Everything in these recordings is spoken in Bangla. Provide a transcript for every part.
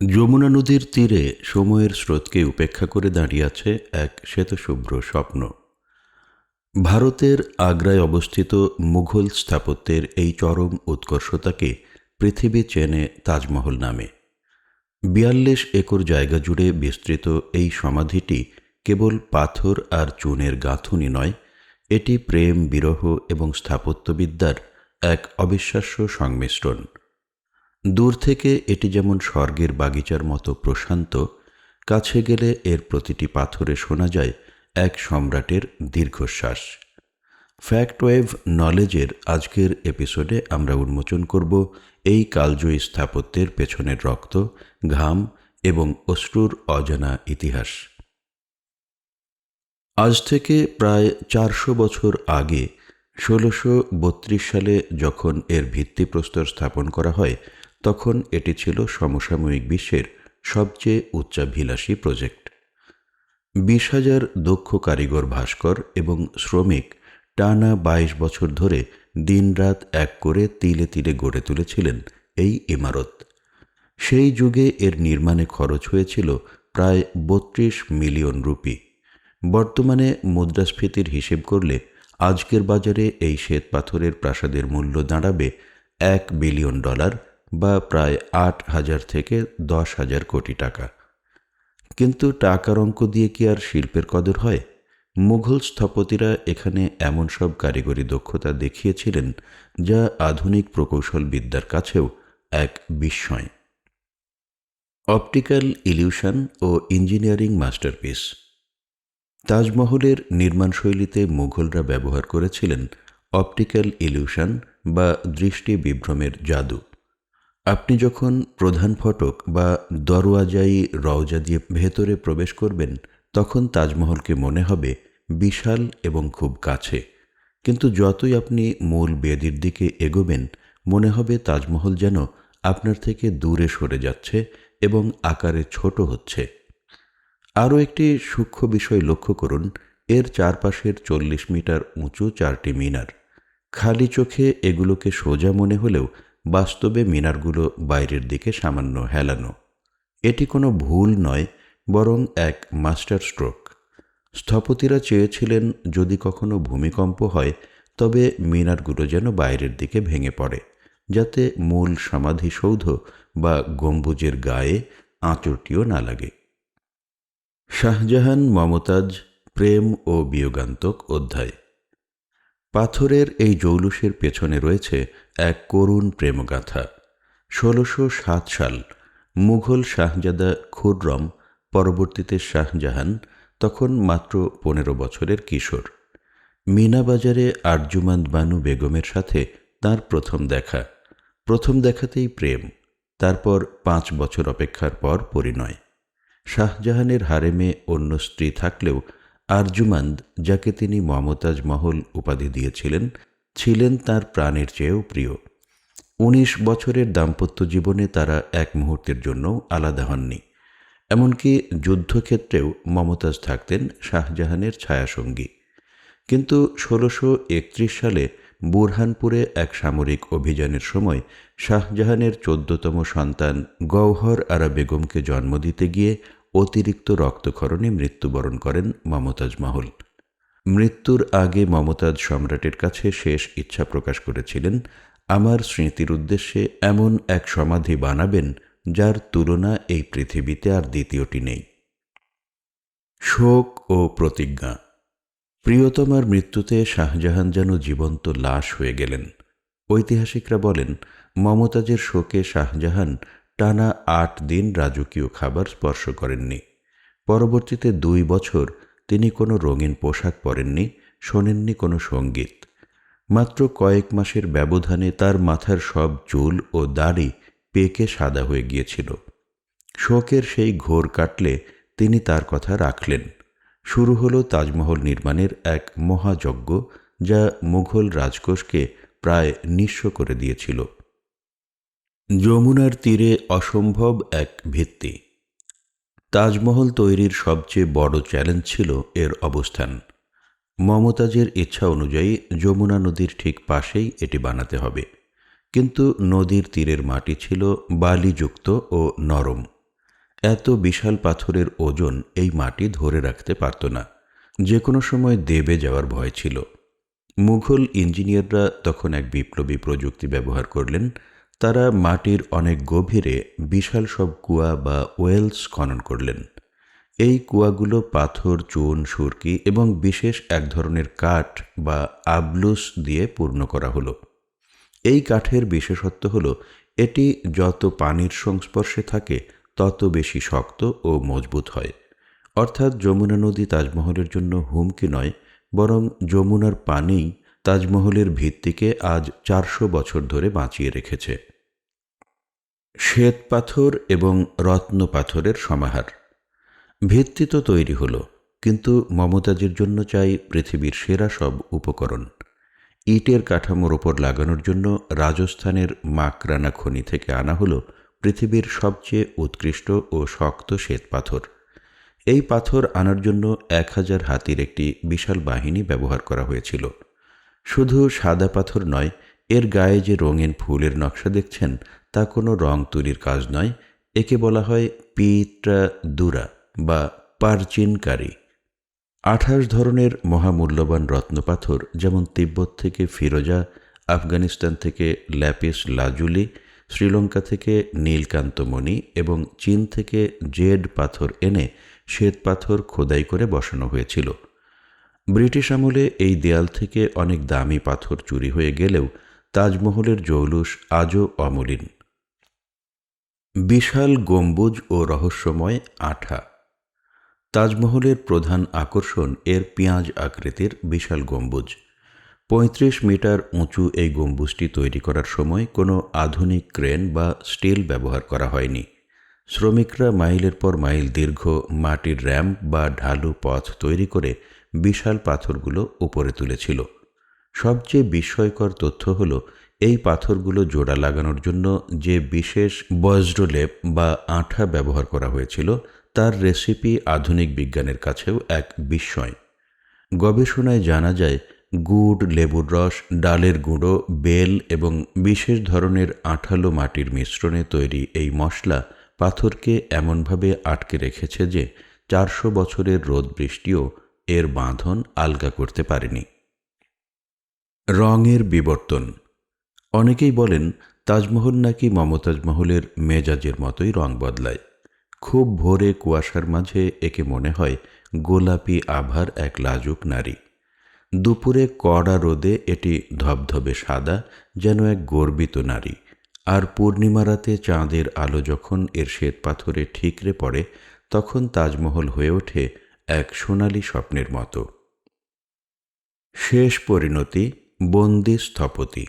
যমুনা নদীর তীরে সময়ের স্রোতকে উপেক্ষা করে দাঁড়িয়ে আছে এক শ্বেতশুভ্র স্বপ্ন। ভারতের আগ্রায় অবস্থিত মুঘল স্থাপত্যের এই চরম উৎকর্ষতাকে পৃথিবী চেনে তাজমহল নামে। বিয়াল্লিশ একর জায়গা জুড়ে বিস্তৃত এই সমাধিটি কেবল পাথর আর চুনের গাঁথুনি নয়, এটি প্রেম, বিরহ এবং স্থাপত্যবিদ্যার এক অবিশ্বাস্য সংমিশ্রণ। দূর থেকে এটি যেমন স্বর্গের বাগিচার মতো প্রশান্ত, কাছে গেলে এর প্রতিটি পাথরে শোনা যায় এক সম্রাটের দীর্ঘশ্বাস। ফ্যাক্ট ওয়েভ নলেজের আজকের এপিসোডে আমরা উন্মোচন করব এই কালজয়ী স্থাপত্যের পেছনের রক্ত, ঘাম এবং অশ্রুর অজানা ইতিহাস। আজ থেকে প্রায় চারশো বছর আগে, ষোলোশো সালে যখন এর ভিত্তিপ্রস্তর স্থাপন করা হয় তখন এটি ছিল সমসাময়িক বিশ্বের সবচেয়ে উচ্চাভিলাষী প্রজেক্ট। বিশ হাজার দক্ষ কারিগর ভাস্কর এবং শ্রমিক টানা বাইশ বছর ধরে দিনরাত এক করে তিলে তিলে গড়ে তুলেছিলেন এই ইমারত। সেই যুগে এর নির্মাণে খরচ হয়েছিল প্রায় বত্রিশ মিলিয়ন রুপি। বর্তমানে মুদ্রাস্ফীতির হিসেব করলে আজকের বাজারে এই শ্বেত পাথরের প্রাসাদের মূল্য দাঁড়াবে এক বিলিয়ন ডলার বা প্রায় আট হাজার থেকে দশ হাজার কোটি টাকা। কিন্তু টাকার অঙ্ক দিয়ে কি আর শিল্পের কদর হয়? মুঘল স্থপতিরা এখানে এমন সব কারিগরি দক্ষতা দেখিয়েছিলেন যা আধুনিক প্রকৌশল বিদ্যার কাছেও এক বিস্ময়। অপটিক্যাল ইলিউশন ও ইঞ্জিনিয়ারিং মাস্টারপিস। তাজমহলের নির্মাণশৈলীতে মুঘলরা ব্যবহার করেছিলেন অপটিক্যাল ইলিউশন বা দৃষ্টি বিভ্রমের জাদু। আপনি যখন প্রধান ফটক বা দরওয়াজাই রওজা দিয়ে ভেতরে প্রবেশ করবেন, তখন তাজমহলকে মনে হবে বিশাল এবং খুব কাছে। কিন্তু যতই আপনি মূল বেদির দিকে এগোবেন, মনে হবে তাজমহল যেন আপনার থেকে দূরে সরে যাচ্ছে এবং আকারে ছোট হচ্ছে। আরও একটি সূক্ষ্ম বিষয় লক্ষ্য করুন, এর চারপাশের চল্লিশ মিটার উঁচু চারটি মিনার। খালি চোখে এগুলোকে সোজা মনে হলেও বাস্তবে মিনারগুলো বাইরের দিকে সামান্য হেলানো। এটি কোনো ভুল নয়, বরং এক মাস্টার স্ট্রোক। স্থপতিরা চেয়েছিলেন যদি কখনো ভূমিকম্প হয়, তবে মিনারগুলো যেন বাইরের দিকে ভেঙে পড়ে, যাতে মূল সমাধিসৌধ বা গম্বুজের গায়ে আঁচড়টিও না লাগে। শাহজাহান মমতাজ, প্রেম ও বিয়োগান্তক অধ্যায়। পাথরের এই জৌলুসের পেছনে রয়েছে এক করুণ প্রেমগাথা। ষোলোশো সাত সাল, মুঘল শাহজাদা খুররম পরবর্তীতে শাহজাহান, তখন মাত্র পনেরো বছরের কিশোর। মিনাবাজারে আরজুমান্দ বানু বেগমের সাথে তার প্রথম দেখা। প্রথম দেখাতেই প্রেম, তারপর পাঁচ বছর অপেক্ষার পর পরিণয়। শাহজাহানের হারেমে অন্য স্ত্রী থাকলেও আরজুমান্দ, যাকে তিনি মমতাজ মহল উপাধি দিয়েছিলেন, ছিলেন তার প্রাণের চেয়েও প্রিয়। উনিশ বছরের দাম্পত্য জীবনে তারা এক মুহূর্তের জন্যও আলাদা হননি। এমনকি যুদ্ধক্ষেত্রেও মমতাজ থাকতেন শাহজাহানের ছায়াসঙ্গী। কিন্তু ষোলোশো একত্রিশ সালে বুরহানপুরে এক সামরিক অভিযানের সময় শাহজাহানের চোদ্দতম সন্তান গৌহর আরা বেগমকে জন্ম দিতে গিয়ে অতিরিক্ত রক্তক্ষরণে মৃত্যুবরণ করেন মমতাজ মহল। মৃত্যুর আগে মমতাজ সম্রাটের কাছে শেষ ইচ্ছা প্রকাশ করেছিলেন। আমার স্মৃতির উদ্দেশ্যে এমন এক সমাধি বানাবেন যার তুলনা এই পৃথিবীতে আর দ্বিতীয়টি নেই। শোক ও প্রতিজ্ঞা। প্রিয়তমার মৃত্যুতে শাহজাহান যেন জীবন্ত লাশ হয়ে গেলেন। ঐতিহাসিকরা বলেন, মমতাজের শোকে শাহজাহান টানা আট দিন রাজকীয় খাবার স্পর্শ করেননি। পরবর্তীতে দুই বছর তিনি কোনো রঙিন পোশাক পরেননি, শোনেননি কোনো সংগীত। মাত্র কয়েক মাসের ব্যবধানে তার মাথার সব চুল ও দাড়ি পেকে সাদা হয়ে গিয়েছিল। শোকের সেই ঘোর কাটলে তিনি তার কথা রাখলেন। শুরু হলো তাজমহল নির্মাণের এক মহাযজ্ঞ, যা মুঘল রাজকোষকে প্রায় নিঃস্ব করে দিয়েছিল। যমুনার তীরে অসম্ভব এক ভিত্তি। তাজমহল তৈরির সবচেয়ে বড় চ্যালেঞ্জ ছিল এর অবস্থান। মমতাজের ইচ্ছা অনুযায়ী যমুনা নদীর ঠিক পাশেই এটি বানাতে হবে। কিন্তু নদীর তীরের মাটি ছিল বালিযুক্ত ও নরম। এত বিশাল পাথরের ওজন এই মাটি ধরে রাখতে পারত না। যে কোনো সময় দেবে যাওয়ার ভয় ছিল। মুঘল ইঞ্জিনিয়াররা তখন এক বিপ্লবী প্রযুক্তি ব্যবহার করলেন তারা মাটির অনেক গভীরে বিশাল সব কুয়া বা ওয়েলস খনন করলেন। এই কুয়াগুলো পাথর, চুন, সুরকি এবং বিশেষ এক ধরনের কাঠ বা আবলুস দিয়ে পূর্ণ করা হলো। এই কাঠের বিশেষত্ব হল, এটি যত পানির সংস্পর্শে থাকে, তত বেশি শক্ত ও মজবুত হয়। অর্থাৎ যমুনা নদী তাজমহলের জন্য হুমকি নয়, বরং যমুনার পানিই তাজমহলের ভিত্তিকে আজ চারশো বছর ধরে বাঁচিয়ে রেখেছে। শ্বেত পাথর এবং রত্ন পাথরের সমাহার। ভিত্তি তো তৈরি হলো, কিন্তু মমতাজের জন্য চাই পৃথিবীর সেরা সব উপকরণ। ইটের কাঠামোর ওপর লাগানোর জন্য রাজস্থানের মাকরানা খনি থেকে আনা হলো পৃথিবীর সবচেয়ে উৎকৃষ্ট ও শক্ত শ্বেত পাথর। এই পাথর আনার জন্য এক হাজার হাতির একটি বিশাল বাহিনী ব্যবহার করা হয়েছিল। শুধু সাদা পাথর নয়, এর গায়ে যে রঙিন ফুলের নকশা দেখছেন, তা কোনো রং তৈরির কাজ নয়, একে বলা হয় পিত্রা দুরা বা পারচিনকারী। আঠাশ ধরনের মহামূল্যবান রত্নপাথর, যেমন তিব্বত থেকে ফিরোজা, আফগানিস্তান থেকে ল্যাপিস লাজুলি, শ্রীলঙ্কা থেকে নীলকান্তমণি এবং চীন থেকে জেড পাথর এনে শ্বেত পাথর খোদাই করে বসানো হয়েছিল। ব্রিটিশ আমলে এই দেয়াল থেকে অনেক দামি পাথর চুরি হয়ে গেলেও তাজমহলের জৌলুস আজও অমলিন। বিশাল গম্বুজ ও রহস্যময় আঠা। তাজমহলের প্রধান আকর্ষণ এর পেঁয়াজ আকৃতির বিশাল গম্বুজ। পঁয়ত্রিশ মিটার উঁচু এই গম্বুজটি তৈরি করার সময় কোনো আধুনিক ক্রেন বা স্টিল ব্যবহার করা হয়নি। শ্রমিকরা মাইলের পর মাইল দীর্ঘ মাটির র্যাম্প বা ঢালু পথ তৈরি করে বিশাল পাথরগুলো উপরে তুলেছিল। সবচেয়ে বিস্ময়কর তথ্য হল, এই পাথরগুলো জোড়া লাগানোর জন্য যে বিশেষ বজ্রলেপ বা আঠা ব্যবহার করা হয়েছিল, তার রেসিপি আধুনিক বিজ্ঞানের কাছেও এক বিস্ময়। গবেষণায় জানা যায়, গুড়, লেবুর রস, ডালের গুঁড়ো, বেল এবং বিশেষ ধরনের আঠালো মাটির মিশ্রণে তৈরি এই মশলা পাথরকে এমনভাবে আটকে রেখেছে যে চারশো বছরের রোদ বৃষ্টিও এর বাঁধন আলগা করতে পারেনি। রঙের বিবর্তন। অনেকেই বলেন, তাজমহল নাকি মমতাজ মহলের মেজাজের মতোই রং বদলায়। খুব ভোরে কুয়াশার মাঝে একে মনে হয় গোলাপি আভার এক লাজুক নারী। দুপুরে কড়া রোদে এটি ধবধবে সাদা, যেন এক গর্বিত নারী। আর পূর্ণিমা রাতে চাঁদের আলো যখন এর শ্বেত পাথরে ঠিকরে পড়ে, তখন তাজমহল হয়ে ওঠে এক সোনালি স্বপ্নের মতো। শেষ পরিণতি, বন্দি স্থপতি।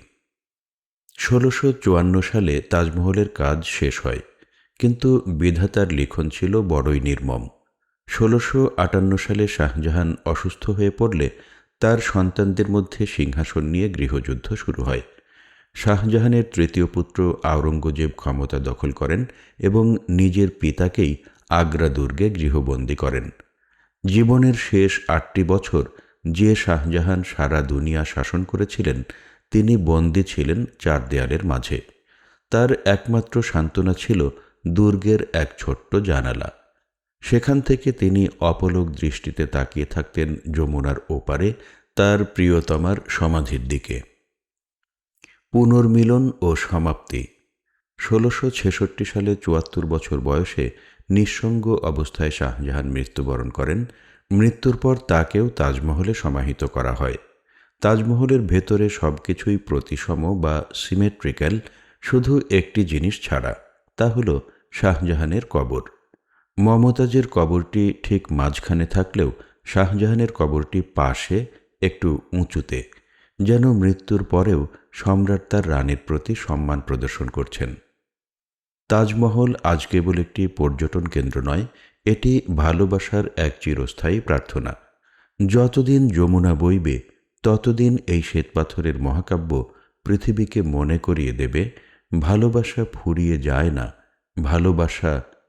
ষোলোশো চুয়ান্ন সালে তাজমহলের কাজ শেষ হয়, কিন্তু বিধাতার লিখন ছিল বড়ই নির্মম। ষোলোশো আটান্ন সালে শাহজাহান অসুস্থ হয়ে পড়লে তার সন্তানদের মধ্যে সিংহাসন নিয়ে গৃহযুদ্ধ শুরু হয়। শাহজাহানের তৃতীয় পুত্র আওরঙ্গজেব ক্ষমতা দখল করেন এবং নিজের পিতাকেই আগ্রা দুর্গে গৃহবন্দী করেন। জীবনের শেষ আটটি বছর যে শাহজাহান সারা দুনিয়া শাসন করেছিলেন, তিনি বন্দী ছিলেন চার দেয়ালের মাঝে। তার একমাত্র সান্ত্বনা ছিল দুর্গের এক ছোট্ট জানালা। সেখান থেকে তিনি অপলক দৃষ্টিতে তাকিয়ে থাকতেন যমুনার ওপারে তার প্রিয়তমার সমাধির দিকে। পুনর্মিলন ও সমাপ্তি। ষোলোশো ছেষট্টি সালে চুয়াত্তর বছর বয়সে নিঃসঙ্গ অবস্থায় শাহজাহান মৃত্যুবরণ করেন। মৃত্যুর পর তাকেও তাজমহলে সমাহিত করা হয়। তাজমহলের ভেতরে সব কিছুই প্রতিসম বা সিমেট্রিক্যাল, শুধু একটি জিনিস ছাড়া, তা হল শাহজাহানের কবর। মমতাজের কবরটি ঠিক মাঝখানে থাকলেও শাহজাহানের কবরটি পাশে, একটু উঁচুতে, যেন মৃত্যুর পরেও সম্রাট তার রানীর প্রতি সম্মান প্রদর্শন করছেন। তাজমহল আজ কেবল একটি পর্যটন কেন্দ্র নয়, এটি ভালোবাসার এক চিরস্থায়ী প্রার্থনা। যতদিন যমুনা বইবে, ততদিন এই শ্বেতপাথরের মহাকাব্য পৃথিবীকে মনে করিয়ে দেবে, ভালোবাসা ফুরিয়ে যায় না, ভালোবাসা